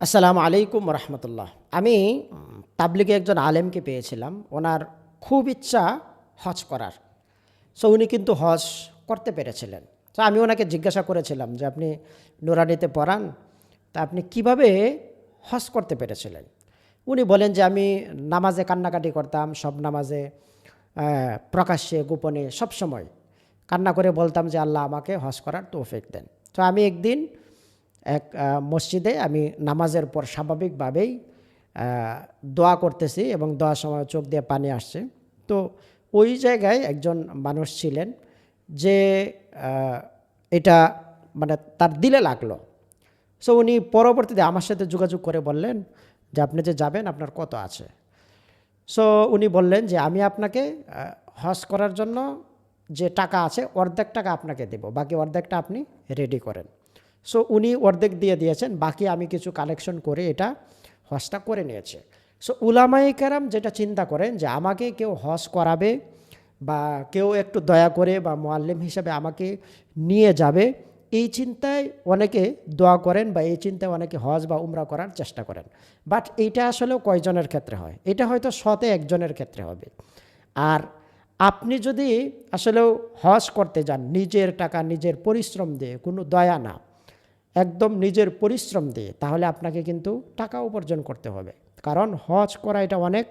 আসসালামু আলাইকুম রহমতুল্লাহ আমি তাবলিগে একজন আলেমকে পেয়েছিলাম। ওনার খুব ইচ্ছা হজ করার। সো উনি কিন্তু হজ করতে পেরেছিলেন। তো আমি ওনাকে জিজ্ঞাসা করেছিলাম যে, আপনি নোরানিতে পড়ান, তা আপনি কীভাবে হজ করতে পেরেছিলেন? উনি বলেন যে, আমি নামাজে কান্নাকাটি করতাম, সব নামাজে প্রকাশ্যে, গোপনে, সব সময় কান্না করে বলতাম যে, আল্লাহ আমাকে হজ করার তৌফিক দেন। তো আমি একদিন এক মসজিদে আমি নামাজের পর স্বাভাবিকভাবেই দোয়া করতেছি এবং দোয়ার সময় চোখ দিয়ে পানি আসছে। তো ওই জায়গায় একজন মানুষ ছিলেন যে এটা মানে তার দিলে লাগল। সো উনি পরবর্তীতে আমার সাথে যোগাযোগ করে বললেন যে, আপনি যে যাবেন, আপনার কত আছে? সো উনি বললেন যে, আমি আপনাকে হজ করার জন্য যে টাকা আছে, অর্ধেক টাকা আপনাকে দেব। বাকি অর্ধেকটা আপনি রেডি করেন। সো উনি অর্ধেক দিয়ে দিয়েছেন, বাকি আমি কিছু কালেকশন করে এটা হজটা করে নিয়েছে। সো উলামাই কেরাম যেটা চিন্তা করেন যে আমাকে কেউ হজ করাবে বা কেউ একটু দয়া করে বা মোয়াল্লিম হিসাবে আমাকে নিয়ে যাবে, এই চিন্তায় অনেকে দোয়া করেন বা এই চিন্তায় অনেকে হজ বা উমরা করার চেষ্টা করেন। বাট এইটা আসলে কয়জনের ক্ষেত্রে হয়? এটা হয়তো শতে একজনের ক্ষেত্রে হবে। আর আপনি যদি আসলেও হজ করতে যান, নিজের টাকা, নিজের পরিশ্রম দিয়ে, কোনো দয়া না একদম নিজের পরিশ্রম দিয়ে, তাহলে আপনাকে কিন্তু টাকা উপার্জন করতে হবে। কারণ হজ করা এটা অনেক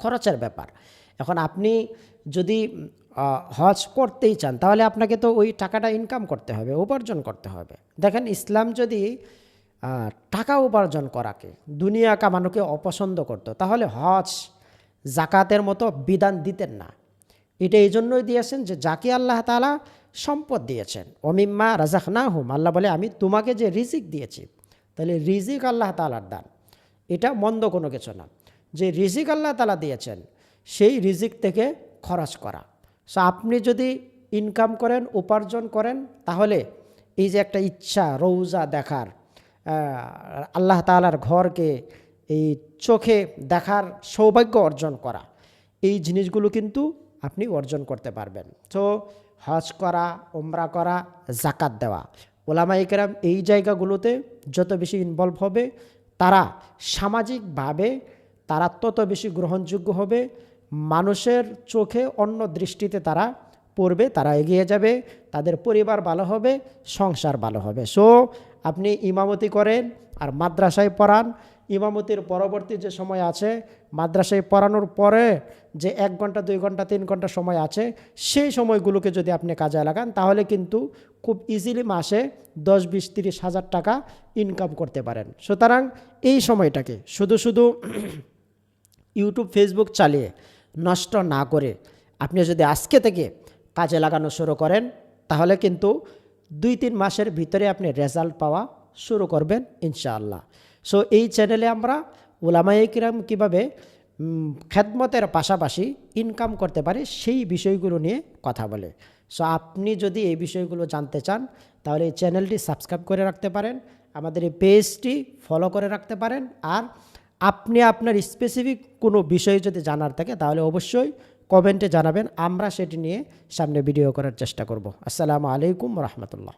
খরচের ব্যাপার। এখন আপনি যদি হজ করতেই চান, তাহলে আপনাকে তো ওই টাকাটা ইনকাম করতে হবে, উপার্জন করতে হবে। দেখেন ইসলাম যদি টাকা উপার্জন করাকে, দুনিয়া কামানোকে অপছন্দ করতো, তাহলে হজ জাকাতের মতো বিধান দিতেন না। এটা এই জন্যই দিয়েছেন যে, যাকে আল্লাহ তালা সম্পদ দিয়েছেন। অমিম্মা রাজাক না হুম আল্লাহ বলে, আমি তোমাকে যে রিজিক দিয়েছি, তাহলে রিজিক আল্লাহ তালার দান। এটা মন্দ কোনো কিছু না। যে রিজিক আল্লাহ তালা দিয়েছেন, সেই রিজিক থেকে খরচ করা। সো আপনি যদি ইনকাম করেন, উপার্জন করেন, তাহলে এই যে একটা ইচ্ছা রৌজা দেখার আল্লাহ তালার ঘরকে এই চোখে দেখার সৌভাগ্য অর্জন করা, এই জিনিসগুলো কিন্তু আপনি অর্জন করতে পারবেন। তো হজ করা ওমরা করা জাকাত দেওয়া। ওলামা ইকরাম এই জায়গাগুলোতে যত বেশি ইনভলভ হবে, তারা সামাজিকভাবে তারা তত বেশি গ্রহণযোগ্য হবে। মানুষের চোখে অন্য দৃষ্টিতে তারা পড়বে, তারা এগিয়ে যাবে, তাদের পরিবার ভালো হবে, সংসার ভালো হবে। সো আপনি ইমামতি করেন আর মাদ্রাসায় পড়ান ইমামতির পরবর্তী যে সময় আছে, মাদ্রাসায় পড়ানোর পরে যে এক ঘণ্টা, দুই ঘণ্টা, তিন ঘণ্টা সময় আছে, সেই সময়গুলোকে যদি আপনি কাজে লাগান, তাহলে কিন্তু খুব ইজিলি মাসে দশ, বিশ, তিরিশ হাজার টাকা ইনকাম করতে পারেন। সুতরাং এই সময়টাকে শুধু শুধু ইউটিউব ফেসবুক চালিয়ে নষ্ট না করে আপনি যদি আজকে থেকে কাজে লাগানো শুরু করেন, তাহলে কিন্তু দুই, তিন মাসের ভিতরে আপনি রেজাল্ট পাওয়া শুরু করবেন, ইনশাআল্লাহ। সো এই চ্যানেলে আমরা ওলামাই কিরাম কীভাবে খেদমতের পাশাপাশি ইনকাম করতে পারে সেই বিষয়গুলো নিয়ে কথা বলে। সো আপনি যদি এই বিষয়গুলো জানতে চান, তাহলে এই চ্যানেলটি সাবস্ক্রাইব করে রাখতে পারেন, আমাদের এই পেজটি ফলো করে রাখতে পারেন, আর আপনি আপনার স্পেসিফিক কোনো বিষয় যদি জানার থাকে, তাহলে অবশ্যই কমেন্টে জানাবেন, আমরা সেটি নিয়ে সামনে ভিডিও করার চেষ্টা করব। আসসালামু আলাইকুম রহমতুল্লাহ।